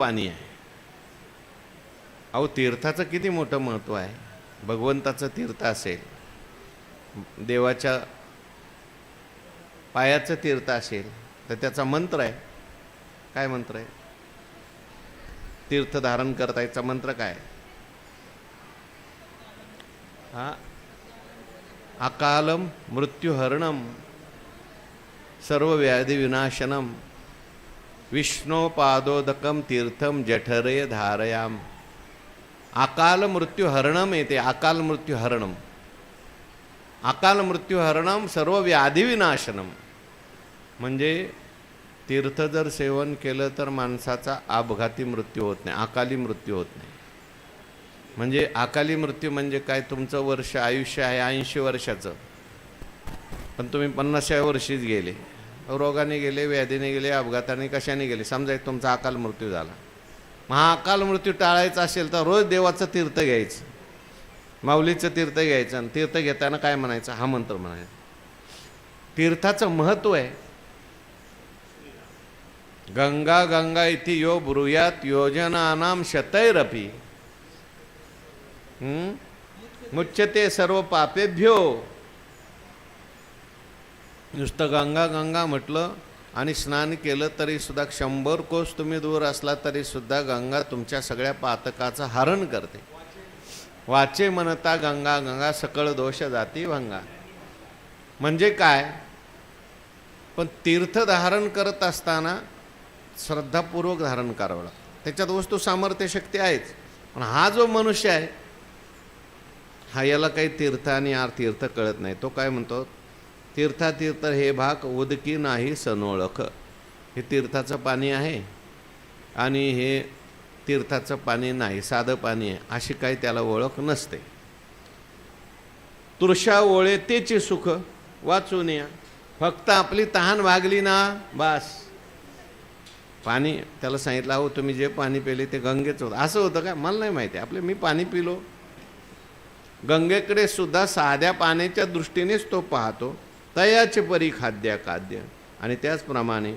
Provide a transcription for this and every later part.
पाणी आहे. अहो तीर्थाचं किती मोठं महत्त्व आहे? भगवंताचं तीर्थ असेल देवाच्या पायाचं तीर्थ असेल तर त्याचा मंत्र आहे. काय मंत्र आहे? तीर्थ धारण करतायचा मंत्र काय? हा? अकालम मृत्युहरणम सर्व व्याधी विनाशनम विष्णोपादोदकम तीर्थम जठरे धारयाम। अकाल मृत्यू हरणम येते अकाल मृत्यू हरणम। अकाल मृत्यू हरणम सर्व व्याधिविनाशनम म्हणजे तीर्थ जर सेवन केलं तर माणसाचा अपघाती मृत्यू होत नाही अकाली मृत्यू होत नाही. म्हणजे अकाली मृत्यू म्हणजे काय? तुमचं वर्ष आयुष्य आहे ऐंशी वर्षाचं. पण तुम्ही पन्नासव्या वर्षीच गेले. रोगाने गेले व्याधीने गेले अपघाताने कशाने गेले? समजा एक तुमचा अकाल मृत्यू झाला. महाकाल मृत्यू टाळायचा असेल तर रोज देवाचं तीर्थ घ्यायचं. माऊलीचं तीर्थ घ्यायचं आणि तीर्थ घेताना काय म्हणायचं? हा मंत्र म्हणायचा. तीर्थाचं महत्त्व आहे. गंगा गंगा इथे यो ब्रुयात योजनानाम शतैरपी. मुच्यते सर्व पापेभ्यो. नुसतं गंगा गंगा म्हटलं आणि स्नान केलं तरीसुद्धा शंभर कोस तुम्ही दूर असला तरीसुद्धा गंगा तुमच्या सगळ्या पातकाचं हरण करते. वाचे म्हणता गंगा गंगा सकळ दोष जाती भंगा. म्हणजे काय? पण तीर्थ धारण करत असताना श्रद्धापूर्वक धारण करावं लागतं. त्याच्यात वस्तू सामर्थ्य शक्ती आहेच. पण हा जो मनुष्य आहे हा याला काही तीर्थ आणि आर तीर्थ कळत नाही. तो काय म्हणतो? तीर्थातीर्थ हे भाग उदकी नाही सनोळख. हे तीर्थाचं पाणी आहे आणि हे तीर्थाचं पाणी नाही साधं पाणी आहे अशी काही त्याला ओळख नसते. तृषा ओळे तेचे सुख वाचून या. फक्त आपली तहान भागली ना बास. पाणी त्याला सांगितलं अहो तुम्ही जे पाणी पिले ते गंगेच होतं. असं होतं का? मला नाही माहिती. आपले मी पाणी पिलो. गंगेकडे सुद्धा साध्या पाण्याच्या दृष्टीनेच तो पाहतो. तयाचे परी खाद्य खाद्य. आणि त्याचप्रमाणे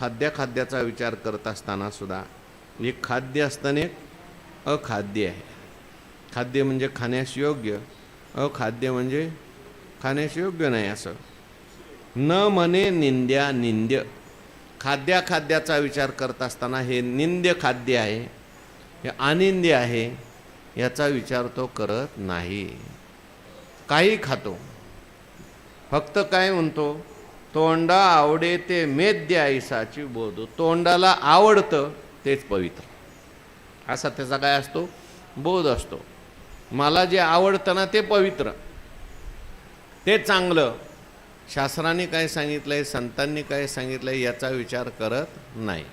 खाद्य खाद्याचा विचार करत असताना सुद्धा एक खाद्य असताना एक अखाद्य आहे. खाद्य म्हणजे खाण्यास योग्य अखाद्य म्हणजे खाण्यास योग्य नाही असं. न म्हणे निंद्या निंद्य. खाद्या खाद्याचा विचार करत असताना हे निंद्य खाद्य आहे हे अनिंद्य आहे याचा विचार तो करत नाही. काही खातो. फक्त काय म्हणतो? तोंडा आवडे ते मेद्य ऐसाची बोध. तोंडाला आवडतं तेच पवित्र. असा त्याचा काय असतो? बोध असतो. मला जे आवडतं ना ते पवित्र. ते चांगलं. शास्त्राने काय सांगितलं आहे संतांनी काय सांगितलं आहे याचा विचार करत नाही.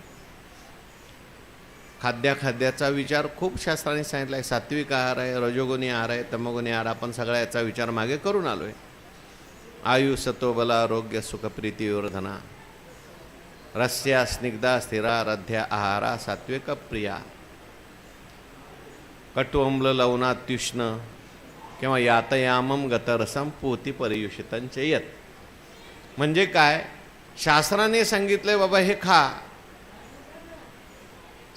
खाद्याखाद्याचा विचार खूप शास्त्राने सांगितला आहे सात्विक आहार आहे रजोगुणी आहार आहे तमोगुणी आहार आपण सगळ्या याचा विचार मागे करून आलो आहे ಆಯುಸತ್ವಬಲ ಆರೋಗ್ಯ ಸುಖ आरोग्य सुखप्रीती ರಸ್ಯ रस्या स्निग्धा स्थिरा रध्या आहारा सात्विक ಕಟು ಅಮ್ಲ लवणात्युष्ण किंवा यातयामम गतरसम पोती परियुषितंच यत म्हणजे काय? शास्त्राने सांगितलंय बाबा हे खा.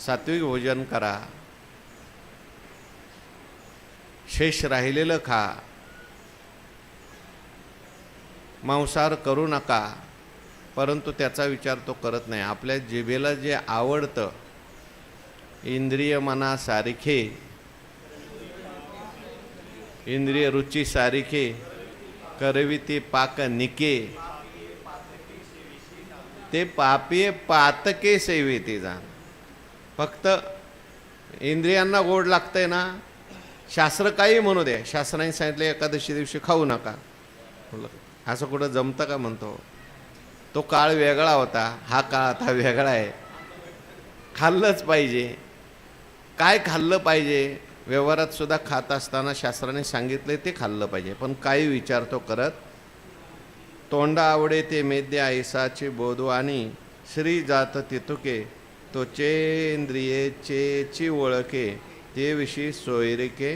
सात्विक भोजन करा. शेष राहिलेलं खा. मांसाहार करू नका परंतु त्याचा विचार तो करत नाही. आपल्या जिभेला जे आवडतं इंद्रिय मना सारखे इंद्रिय रुची सारखे करविती पाक निके ते पापी पातके सेविते जाण. फक्त इंद्रियांना गोड लागतंय ना शास्त्र काही म्हणू दे. शास्त्राने सांगितलं एकादशी दिवशी खाऊ नका. असं कुठं जमतं का म्हणतो? तो काळ वेगळा होता हा काळ आता वेगळा आहे. खाल्लंच पाहिजे. काय खाल्लं पाहिजे? व्यवहारात सुद्धा खात असताना शास्त्राने सांगितले ते खाल्लं पाहिजे. पण काही विचार तो करत तोंडा आवडे ते मेद्य ऐसाचे आणि श्री जात तितुके तो चेंद्रिये चेची ओळखे ते विषयी सोयरिके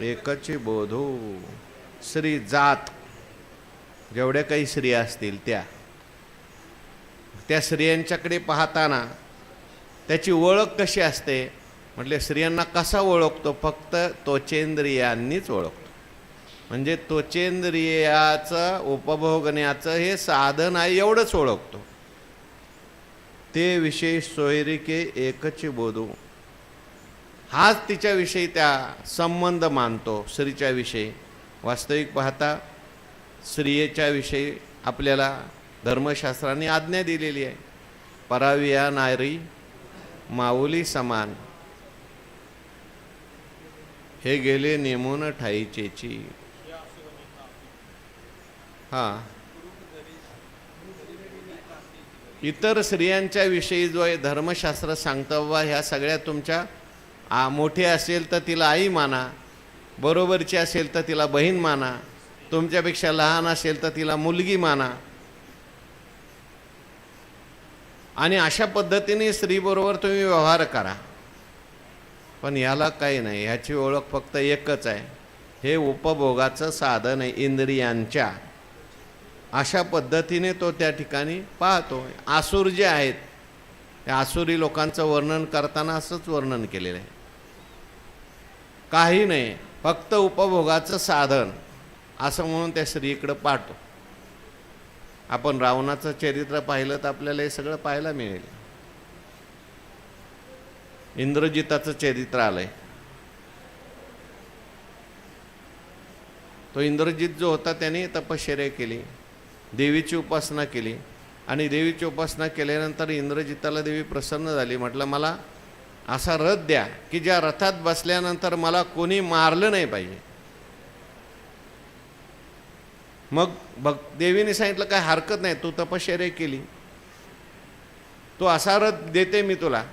एकची बोधू. श्री जात जेवढ्या काही स्त्रिया असतील त्या. त्या स्त्रियांच्याकडे पाहताना त्याची ओळख कशी असते? म्हटले स्त्रियांना कसा ओळखतो? फक्त त्वचेंद्रियांनीच ओळखतो. म्हणजे त्वचेंद्रियाचं उपभोगण्याचं हे साधन आहे एवढंच ओळखतो. ते विषय सोयरिके एकच बोधू. हाच तिच्याविषयी त्या संबंध मानतो स्त्रीच्या विषयी वास्तविक पाहता स्त्रियेच्या विषयी आपल्याला धर्मशास्त्राने आज्ञा दिलेली आहे. पराविया नारी माऊली समान. हे गेले नेमून ठाईचेची. हां. इतर स्त्रियांच्या विषयी जो आहे धर्मशास्त्र सांगतं बा ह्या सगळ्या तुमच्या आ मोठी असेल तर तिला आई माना बरोबरची असेल तर तिला बहीण माना तुमच्यापेक्षा लहान असेल तर तिला मुलगी माना. आणि अशा पद्धतीने स्त्रीबरोबर तुम्ही व्यवहार करा. पण याला काही नाही ह्याची ओळख फक्त एकच आहे. हे उपभोगाचं साधन आहे इंद्रियांच्या. अशा पद्धतीने तो त्या ठिकाणी पाहतो. आसूर जे आहेत त्या आसुरी लोकांचं वर्णन करताना असंच वर्णन केलेलं आहे. काही नाही फक्त उपभोगाचं साधन. असं म्हणून त्या स्त्रीकडं पाहतो. आपण रावणाचं चरित्र पाहिलं तर आपल्याला हे सगळं पाहायला मिळेल. इंद्रजिताचं चरित्र आलंय तो इंद्रजित जो होता त्याने तपश्चर्या केली देवीची उपासना केली आणि देवीची उपासना केल्यानंतर इंद्रजिताला देवी प्रसन्न झाली. म्हटलं मला असा रथ द्या की ज्या रथात बसल्यानंतर मला कोणी मारलं नाही पाहिजे. मग भग देवीने सांगितलं काय हरकत नाही तू तपश्चर्या केली. तो असा रथ देते मी तुला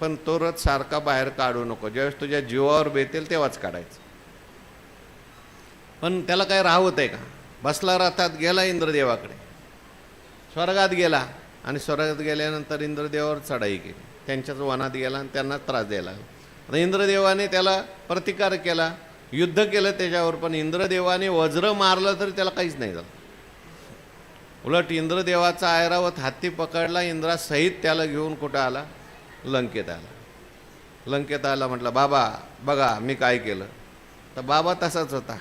पण तो रथ सारखा बाहेर काढू नको. ज्यावेळेस तुझ्या जीवावर बेतेल तेव्हाच काढायचं. पण त्याला काय राहवत आहे का? बसला रथात गेला इंद्रदेवाकडे. स्वर्गात गेला आणि स्वर्गात गेल्यानंतर इंद्रदेवावर चढाई केली. त्यांच्याच वनात गेला आणि त्यांना त्रास द्यायला लागला. आता इंद्रदेवाने त्याला प्रतिकार केला. युद्ध केलं त्याच्यावर पण इंद्रदेवाने वज्र मारलं तरी त्याला काहीच नाही झालं. उलट इंद्रदेवाचा ऐरावत हत्ती पकडला इंद्रासहित त्याला घेऊन कुठं आला? लंकेत आला. लंकेत आला म्हटलं बाबा बघा मी काय केलं? तर बाबा तसाच होता.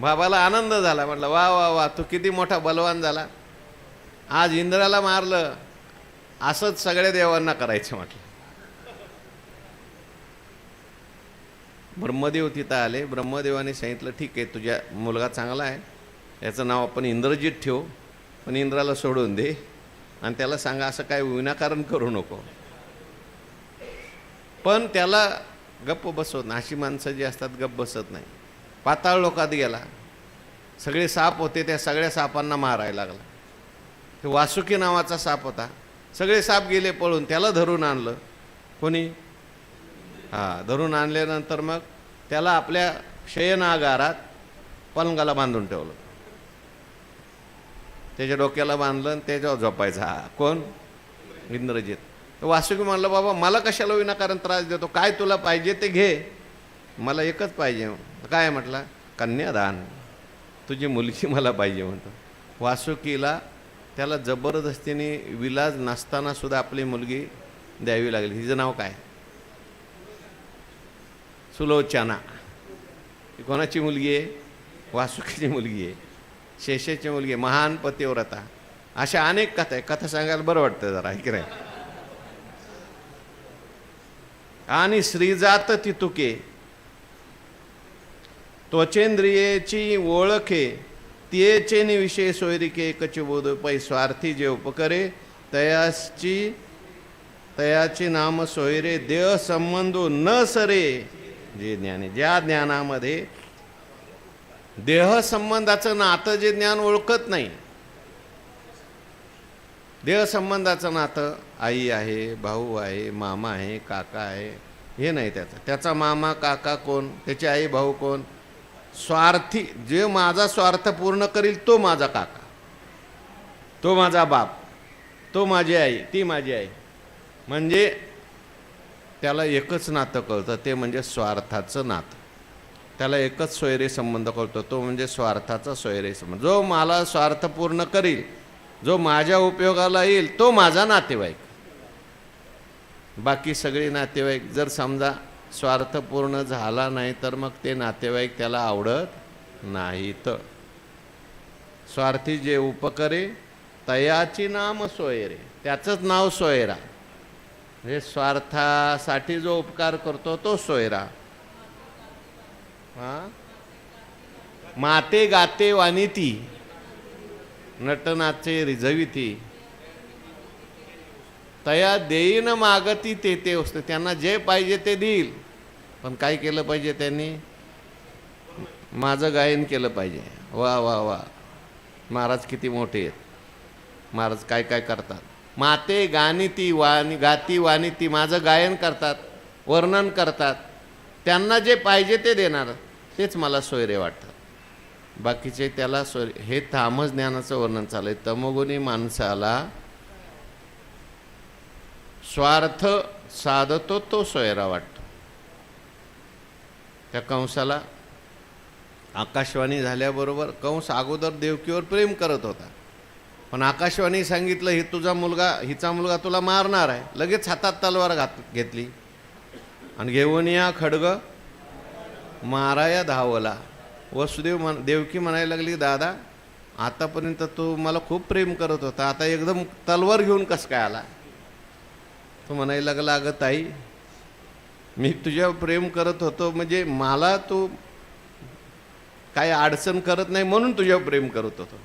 बाबाला आनंद झाला म्हटलं वा वा वा तू किती मोठा बलवान झाला. आज इंद्राला मारलं असंच सगळ्या देवांना करायचं म्हटलं. ब्रह्मदेव तिथं आले. ब्रह्मदेवाने सांगितलं ठीक आहे तुझ्या मुलगा चांगला आहे. याचं नाव आपण इंद्रजीत ठेवू पण इंद्राला सोडून दे आणि त्याला सांगा असं काय विनाकारण करू नको. पण त्याला गप्प बसवत नाही. अशी माणसं जी असतात गप्प बसत नाही. पाताळ लोकात गेला. सगळे साप होते त्या सगळ्या सापांना मारायला लागला. ते वासुकी नावाचा साप होता. सगळे साप गेले पळून त्याला धरून आणलं. कोणी? हां धरून आणल्यानंतर मग त्याला आपल्या शयनागारात पलंगाला बांधून ठेवलं. त्याच्या डोक्याला बांधलं आणि त्याच्यावर झोपायचा. हा कोण? इंद्रजित. तर वासुकी म्हणलं बाबा मला कशाला विनाकारण त्रास देतो? काय तुला पाहिजे ते घे. मला एकच पाहिजे. काय म्हटलं? कन्यादान. तुझी मुलगी मला पाहिजे. म्हणतो. वासुकीला त्याला जबरदस्तीने विलाज नसताना सुद्धा आपली मुलगी द्यावी लागली. हिचं नाव काय? सुलोचना. ही कोणाची मुलगी आहे? वासुकीची मुलगी आहे. शेषेची मुलगी आहे. महान पतिव्रता. अशा अनेक कथा आहे कथा सांगायला बरं वाटतं जरा ऐक रे आणि श्रीजात तितुके. त्वचेंद्रियेची ओळखे. तियेचे विषय सोयरिके एकच बोध. पै स्वार्थी जे उपकरे तयाची तयाचे नाम सोयरे. देह संबंधो न सरे. जे ज्ञान आहे. ज्या ज्ञानामध्ये देहसंबंधाचं नातं जे ज्ञान ओळखत नाही देहसंबंधाचं नातं आई आहे भाऊ आहे मामा आहे काका आहे हे नाही त्याचं. त्याचा मामा काका कोण त्याची आई भाऊ कोण स्वार्थी जे माझा स्वार्थ पूर्ण करील तो माझा काका. तो माझा बाप तो माझी आई ती माझी आई. म्हणजे त्याला एकच नातं कळतं ते म्हणजे स्वार्थाचं नातं. त्याला एकच सोयरे संबंध कळतो तो म्हणजे स्वार्थाचा सोयरे संबंध. जो मला स्वार्थ पूर्ण करील जो माझ्या उपयोगाला येईल तो माझा नातेवाईक. बाकी सगळे नातेवाईक जर समजा स्वार्थ पूर्ण झाला नाही तर मग ते नातेवाईक त्याला आवडत नाहीत. स्वार्थी जे उपकरे तयाची नाम सोयरे त्याचंच नाव सोयरा. म्हणजे स्वार्थासाठी जो उपकार करतो तो सोयरा. हा? माते गाते वानिती नटनाचे रिझविती. तया देईन मागती ते ते असते त्यांना जे पाहिजे ते देईल. पण काय केलं पाहिजे त्यांनी? माझं गायन केलं पाहिजे. वा वा वा. महाराज किती मोठे आहेत. महाराज काय काय करतात? माते गाणी ती वाणी गाती वाणी ती माझं गायन करतात वर्णन करतात. त्यांना जे पाहिजे ते देणार तेच मला सोयरे वाटतात. बाकीचे त्याला सोय हे तामस ज्ञानाचं वर्णन चालू आहे तमोगुणी माणसाला स्वार्थ साधतो तो सोयरा वाटतो. त्या कंसाला आकाशवाणी झाल्याबरोबर कंस अगोदर देवकीवर प्रेम करत होता. पण आकाशवाणी सांगितलं हे तुझा मुलगा हिचा मुलगा तुला मारणार आहे. लगेच हातात तलवार घात घेतली. आणि घेऊन या खडग माराया धावला. वसुदेव म्हण देवकी म्हणायला लागली दादा आतापर्यंत तू मला खूप प्रेम करत होता. आता एकदम तलवार घेऊन कसं काय आला? तो म्हणायला लागला अगं ताई मी तुझ्यावर प्रेम करत होतो. म्हणजे मला तू काही अडचण करत नाही म्हणून तुझ्यावर प्रेम करत होतो.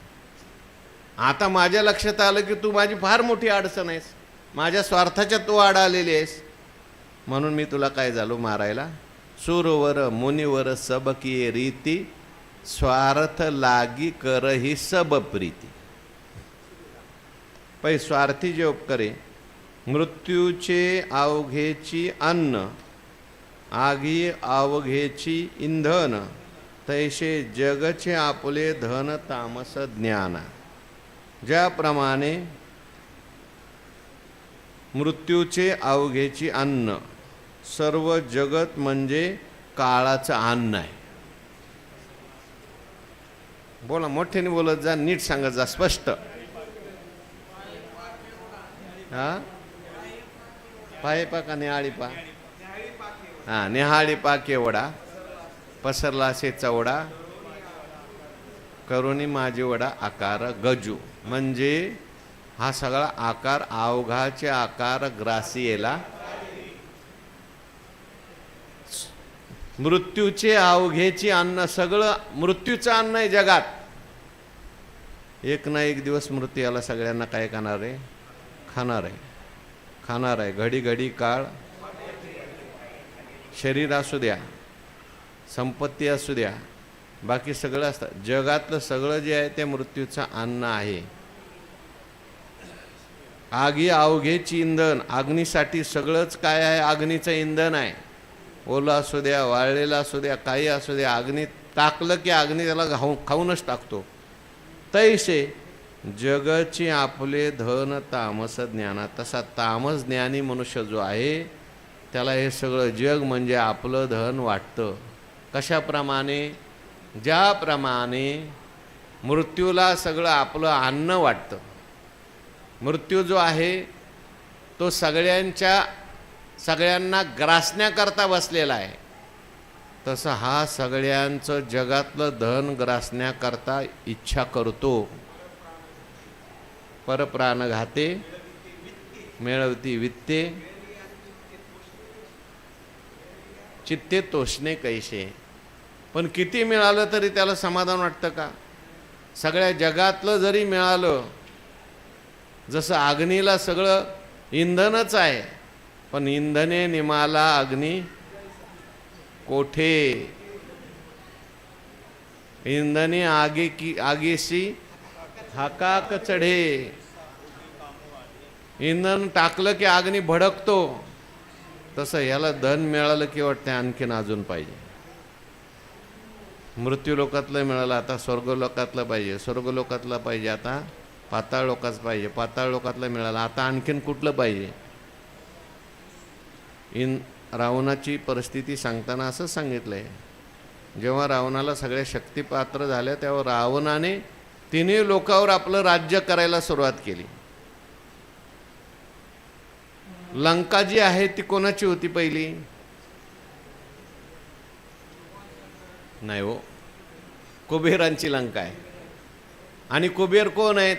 आता माझ्या लक्षात आलं की तू माझी फार मोठी अडचण आहेस. माझ्या स्वार्थाच्या तू आड आलेली आहेस. म्हणून मी तुला काय झालो मारायला? सुरवर मुनिवर सबकी रीती स्वार्थ लागी कर ही सब प्रीती. पै स्वार्थी जे करे मृत्यूचे अवघेची अन्न आगी अवघेची इंधन तैसे जगचे आपले धन तामस ज्ञान. ज्याप्रमाणे मृत्यूचे अवघेची अन्न सर्व जगत म्हणजे काळाचं अन्न आहे. बोला मोठ्याने बोलत जा नीट सांगत जा स्पष्ट. हा? पाय का निहाळी पा हा निहाळी केवडा पसरला असे चवडा करुणी माझी वडा आकार गजू. म्हणजे हा सगळा आकार अवघाचे आकार ग्रासियेला मृत्यूचे अवघेचे अन्न सगळं मृत्यूचं अन्न आहे जगात. एक ना एक दिवस मृत्यू याला सगळ्यांना काय खाणार आहे? खाणार आहे. खाणार आहे. घडी घडी काळ. शरीर असू द्या संपत्ती असू द्या बाकी सगळं असतं. जगातलं सगळं जे आहे ते मृत्यूचं अन्न आहे. आगी अवघेची इंधन. अग्नीसाठी सगळंच काय आहे? अग्नीचं इंधन आहे. ओलं असू द्या वाळलेलं असू द्या काही असू द्या अग्नी टाकलं की अग्नी त्याला घाऊ खाऊनच टाकतो. तैसे जगची आपले धन तामस ज्ञाना. तसा तामस ज्ञानी मनुष्य जो आहे त्याला हे सगळं जग म्हणजे आपलं धन वाटतं. कशाप्रमाणे? ज्याप्रमाणे मृत्यूला सगळं आपलं अन्न वाटतं. मृत्यू जो आहे तो सगळ्यांच्या सगळ्यांना ग्रासण्याकरता बसलेला आहे. तसं हा सगळ्यांचं जगातलं धन ग्रासण्याकरता इच्छा करतो. परप्राण घाते मिळवती वित्ते चित्ते तोषणे कैसे पण किती मिळालं तरी त्याला समाधान वाटतं का? सगळ्या जगातलं जरी मिळालं जसं अग्नीला सगळं इंधनच आहे पण इंधने निमाला अग्नी कोठे? इंधने आगे की आगेशी हाकाक चढे. इंधन टाकलं की अग्नी भडकतो. तसं याला धन मिळालं की वाटते आणखीन अजून पाहिजे. मृत्यूलोकातलं मिळालं आता स्वर्गलोकातलं पाहिजे. स्वर्गलोकातलं पाहिजे आता पाताळ लोकाच पाहिजे. पाताळ लोकातलं मिळालं आता आणखीन कुठलं पाहिजे? इन रावणाची परिस्थिती सांगताना असं सांगितलं आहे जेव्हा रावणाला सगळ्या शक्तिपात्र झाल्या तेव्हा रावणाने तिन्ही लोकावर आपलं राज्य करायला सुरुवात केली. लंका जी आहे ती कोणाची होती पहिली? नाही हो. कुबेरांची लंका आहे. आणि कुबेर कोण आहेत?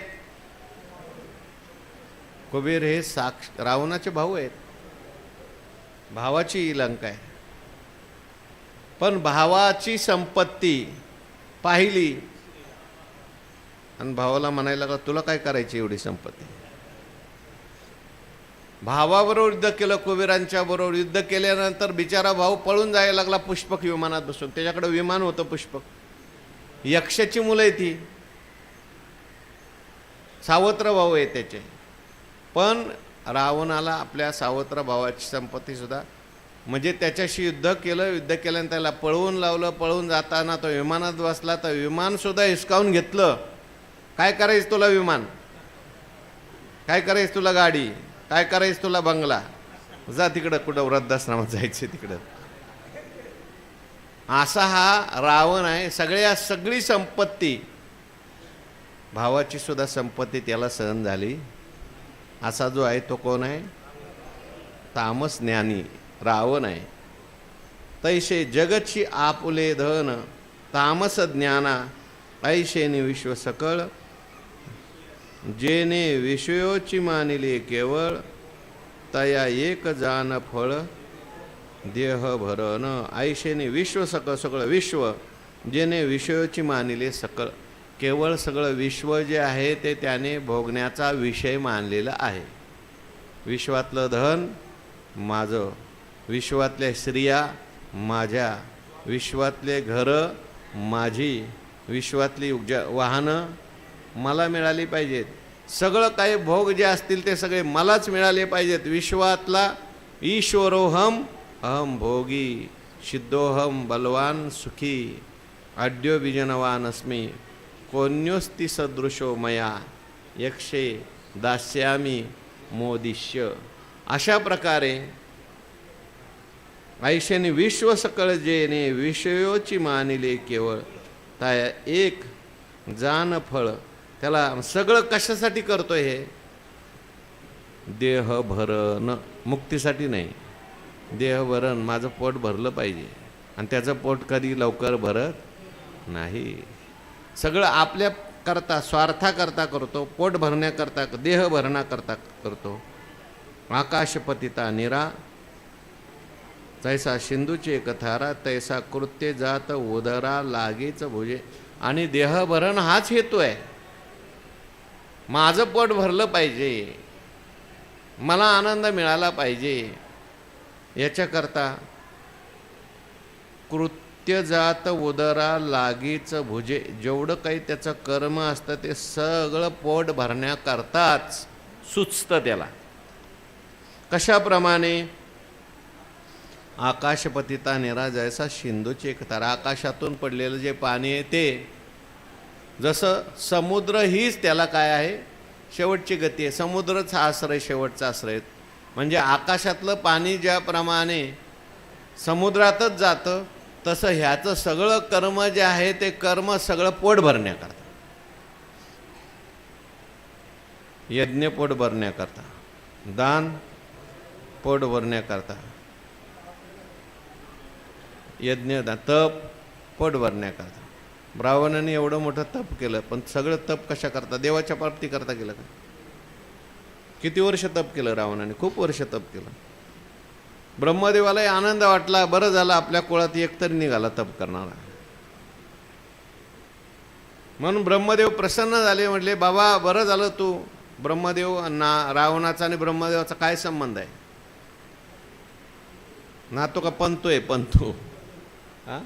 कुबेर हे साक्ष रावणाचे भाऊ आहेत. भावाची ही लंका आहे. पण भावाची संपत्ती पाहिली. आणि भावाला म्हणायला लागला तुला काय करायची एवढी संपत्ती? भावाबरोबर युद्ध केलं कुबेरांच्या बरोबर युद्ध केल्यानंतर बिचारा भाऊ पळून जायला लागला पुष्पक विमानात बसून. त्याच्याकडे विमान होतं पुष्पक. यक्षाची मुलं आहे ती सावत्र भाऊ आहे त्याचे. पण रावणाला आपल्या सावत्र भावाची संपत्ती सुद्धा म्हणजे त्याच्याशी युद्ध केलं युद्ध केल्यानंतर त्याला पळवून लावलं पळवून जाताना तो विमानात बसला तर विमानसुद्धा हिसकावून घेतलं. काय करायचं तुला विमान? काय करायचं तुला गाडी? काय करायचं तुला बंगला? जा तिकडं कुठं वृद्धाश्रमात जायचं तिकडं. असा हा रावण आहे सगळ्या सगळी संपत्ती. भावाची सुद्धा संपत्ती त्याला सहन झाली. असा जो आहे तो कोण आहे? तामस ज्ञानी रावण आहे. तैसे जगतशी आपुले धन तामस ज्ञाना ऐशेने विश्व सकळ. जेने विषयोची मानिले केवळ तया एक जान फळ. देह भरण आयुष्याने विश्व सकळ सगळं विश्व जेने विषयोची मानिले सकळ. केवळ सगळं विश्व जे आहे ते त्याने भोगण्याचा विषय मानलेला आहे. विश्वातलं धन माझं. विश्वातल्या स्त्रिया माझ्या. विश्वातले घरं माझी. विश्वातली उजा वाहनं मला मिळाली पाहिजेत. सगळं काही भोग जे असतील ते सगळे मलाच मिळाले पाहिजेत. विश्वातला ईश्वरोहम अहम भोगी सिद्धोहम बलवान सुखी अड्यो विजनवान अस्मी। कोन्योस्ति सदृशो मया? यक्षे दास्यामी मोदिष्य। अशा प्रकारे आयुष्याने विश्व सकळ जेने विषयोची मानिले केवळ त्या एक जान फळ त्याला सगळं कशासाठी करतोय हे? देह भरण मुक्तीसाठी नाही. देहवरण माझं पोट भरलं पाहिजे. आणि त्याचं पोट कधी लवकर भरत नाही. सगळं आपल्या करता स्वार्थाकरता करतो पोट भरण्याकरता देह भरण्याकरता करतो. आकाशपतिता निरा तैसा सिंधूचे कथारा तैसा कृत्य जात उदरा लागेच भुजे. आणि देहभरण हाच हेतू आहे. माझं पोट भरलं पाहिजे. मला आनंद मिळाला पाहिजे. याच्याकरता कृत्य जात उदरा लागीच भुजे. जेवढं काही त्याचं कर्म असतं ते सगळं पोट भरण्याकरताच सुचतं त्याला. कशाप्रमाणे? आकाशपतिता निरा जैसा सिंधूची एक तारा आकाशातून पडलेलं जे पाणी आहे ते. जसं समुद्र हीच त्याला काय आहे? शेवटची गती आहे. समुद्रच हा आश्रय शेवटचा आश्रय. म्हणजे आकाशातलं पाणी ज्याप्रमाणे समुद्रातच जातं तसं ह्याचं सगळं कर्म जे आहे ते कर्म सगळं पोट भरण्याकरता यज्ञ पोट भरण्याकरता दान पोट भरण्याकरता यज्ञ दान तप पोट भरण्याकरता ब्राह्मणाने एवढं मोठं तप केलं पण सगळं तप कशा करता देवाच्या प्राप्ती करता केलं का? किती वर्ष तप केलं रावणाने? खूप वर्ष तप केलं. ब्रह्मदेवालाही आनंद वाटला बरं झालं आपल्या कुळात एकतर निघाला तप करणारा. म्हणून ब्रह्मदेव प्रसन्न झाले म्हटले बाबा बरं झालं तू. ब्रह्मदेव ना रावणाचा आणि ब्रह्मदेवाचा काय संबंध आहे? नातो का पंतो आहे पंतो. हा?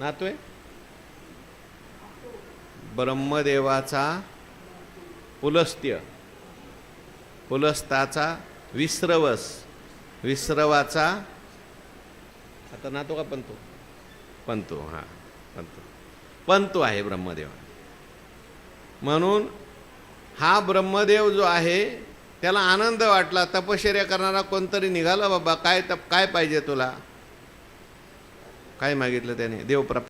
नातो आहे ब्रह्मदेवाचा पुलस्त्य. पुलस्ताचा विश्रवस. विश्रवाचा आता नातो का पंतो? पंतो हा पंतो. पंतो आहे ब्रह्मदेव. म्हणून हा ब्रह्मदेव जो आहे त्याला आनंद वाटला तपश्चर्या करणारा कोणतरी निघाला बाबा काय तप काय पाहिजे तुला? काय मागितलं त्याने? देवप्राप्त